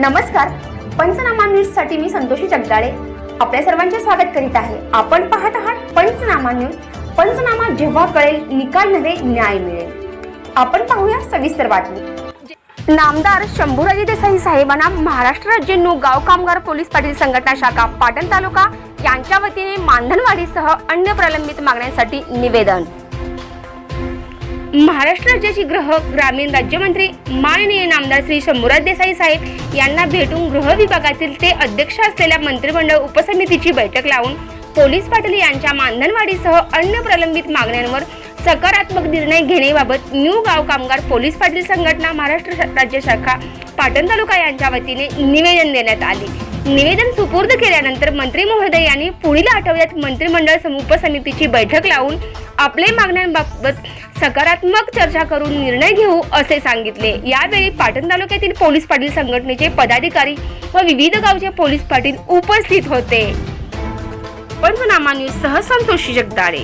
नमस्कार. पंचनामा न्यूजसाठी मी संतोषी जगदाळे. आपल्या सर्वांचे स्वागत करीत आहे. आपण पाहत आहात पंचनामा न्यूज. पंचनामा जेव्हा कळेल निकाल नव्हे न्याय मिळेल. आपण पाहूया सविस्तर बातमी. नामदार शंभूराजी देसाई साहेबांना महाराष्ट्र राज्य नो गाव कामगार पोलीस पाटील संघटना शाखा पाटण तालुका यांच्या वतीने मानधनवाढीसह अन्य प्रलंबित मागण्यांसाठी निवेदन. महाराष्ट्र राज्याचे गृह ग्रामीण राज्यमंत्री माननीय नामदार श्री शंभूराज देसाई साहेब यांना भेटून गृह विभागातील ते अध्यक्ष असलेल्या मंत्रिमंडळ उपसमितीची बैठक लावून पोलीस पाटील यांच्या मानधनवाढीसह अन्य प्रलंबित मागण्यांवर सकारात्मक निर्णय घेण्याबाबत न्यू गाव कामगार पोलीस पाटील संघटना महाराष्ट्र राज्य शाखा पाटण तालुका यांच्या वतीने निवेदन देण्यात आले. निवेदन सुपूर्द केल्यानंतर मंत्री महोदय यांनी पुढील आठवड्यात मंत्रिमंडळ समुप समितीची बैठक लावून आपले मागण्यांबाबत सकारात्मक चर्चा करून निर्णय घेऊ असे सांगितले. यावेळी पाटण तालुक्यातील पोलीस पाटील संघटनेचे पदाधिकारी व विविध गावचे पोलीस पाटील उपस्थित होते. पंचनामा न्यूज सह संतोषी जगदाळे.